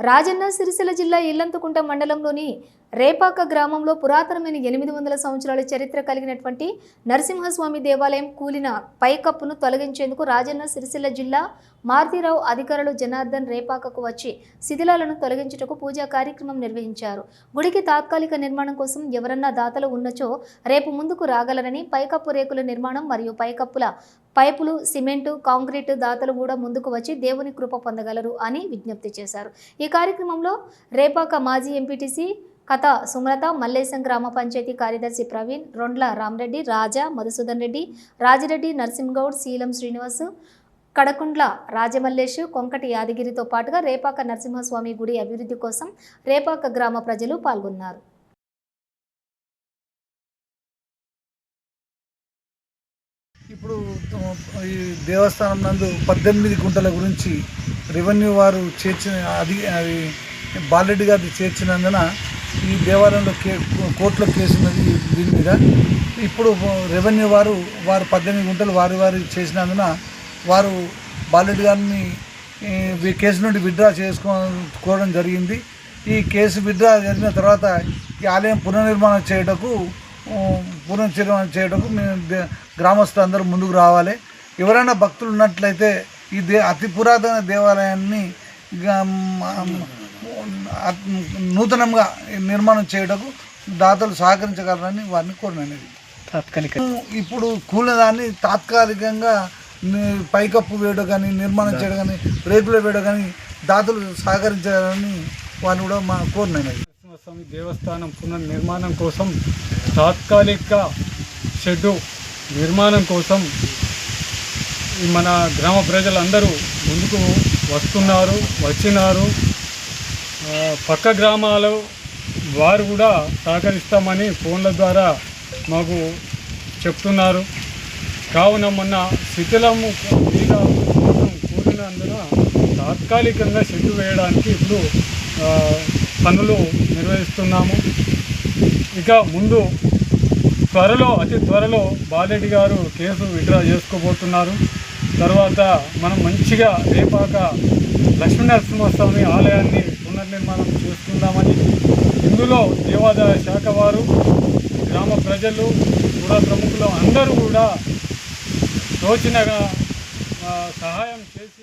రాజన్న సిరిసిల్ల జిల్లా ఇల్లంతకుంట మండలంలోని రేపాక గ్రామంలో పురాతనమైన ఎనిమిది వందల సంవత్సరాల చరిత్ర కలిగినటువంటి నరసింహస్వామి దేవాలయం కూలిన పైకప్పును తొలగించేందుకు రాజన్న సిరిసిల్ల జిల్లా మారుతీరావు అధికారులు జనార్దన్ రేపాకకు వచ్చి శిథిలాలను తొలగించుటకు పూజా కార్యక్రమం నిర్వహించారు. గుడికి తాత్కాలిక నిర్మాణం కోసం ఎవరన్నా దాతలు ఉన్నచో రేపు ముందుకు రాగలరని పైకప్పు రేకుల నిర్మాణం మరియు పైకప్పుల పైపులు సిమెంటు కాంక్రీటు దాతలు కూడా ముందుకు వచ్చి దేవుని కృప పొందగలరు అని విజ్ఞప్తి చేశారు. ఈ ఈ కార్యక్రమంలో రేపాక మాజీ ఎంపీటీసీ కథ సుమలత మల్లేశం గ్రామ పంచాయతీ కార్యదర్శి ప్రవీణ్ రొండ్ల రామరెడ్డి రాజా మధుసూదన్ రెడ్డి రాజిరెడ్డి నరసింహగౌడ్ శీలం శ్రీనివాస్ కడకుండ్ల రాజమల్లేష్ కొంకటి యాదగిరితో పాటుగా రేపాక నరసింహస్వామి గుడి అభివృద్ధి కోసం రేపాక గ్రామ ప్రజలు పాల్గొన్నారు. ఇప్పుడు ఈ దేవస్థానం నందు పద్దెనిమిది గుంటల గురించి రెవెన్యూ వారు చేర్చిన అది అది బాలరెడ్డి గారి చేర్చినందున ఈ దేవాలయంలో కే కోర్టులో కేసు ఉన్నది దీని మీద. ఇప్పుడు రెవెన్యూ వారు వారు పద్దెనిమిది గుంటలు వారి వారి చేసినందున వారు బాలరెడ్డి గారిని కేసు నుండి విత్డ్రా చేసుకో కోరడం జరిగింది. ఈ కేసు విత్డ్రా జరిగిన తర్వాత ఈ ఆలయం పునర్నిర్మాణం చేయటకు పునర్నిర్మాణం చేయటకు మేము గ్రామస్తులు అందరూ ముందుకు రావాలి. ఎవరైనా భక్తులు ఉన్నట్లయితే ఈ దే అతి పురాతన దేవాలయాన్ని నూతనంగా నిర్మాణం చేయటకు దాతలు సహకరించగలరని వారిని కోరినది తాత్కాలిక ఇప్పుడు కూలినదాన్ని తాత్కాలికంగా ని- పైకప్పు వేయడం కానీ నిర్మాణం చేయడం కానీ రేకులు వేయడం కానీ దాతలు సహకరించాలని వాళ్ళు కూడా మా కోరినది నరసింహస్వామి దేవస్థానం పునర్నిర్మాణం కోసం తాత్కాలిక షెడ్డు నిర్మాణం కోసం మన గ్రామ ప్రజలందరూ ముందుకు వస్తున్నారు వచ్చినారు. పక్క గ్రామాలు వారు కూడా సహకరిస్తామని ఫోన్ల ద్వారా మాకు చెప్తున్నారు. కావున మొన్న శిథిలము మీద కూలినందున తాత్కాలికంగా షెడ్డు వేయడానికి ఇప్పుడు పనులు నిర్వహిస్తున్నాము. ఇక ముందు త్వరలో అతి త్వరలో బాలెడ్డి గారు కేసు విత్డ్రా చేసుకోబోతున్నారు. తర్వాత మనం మంచిగా రేపాక లక్ష్మీనరసింహస్వామి ఆలయాన్ని పునర్నిర్మాణం చేసుకుందామని ఇందులో దేవాదాయ శాఖ వారు గ్రామ ప్రజలు కూడా ప్రముఖులు అందరూ కూడా తోచినగా సహాయం చేసి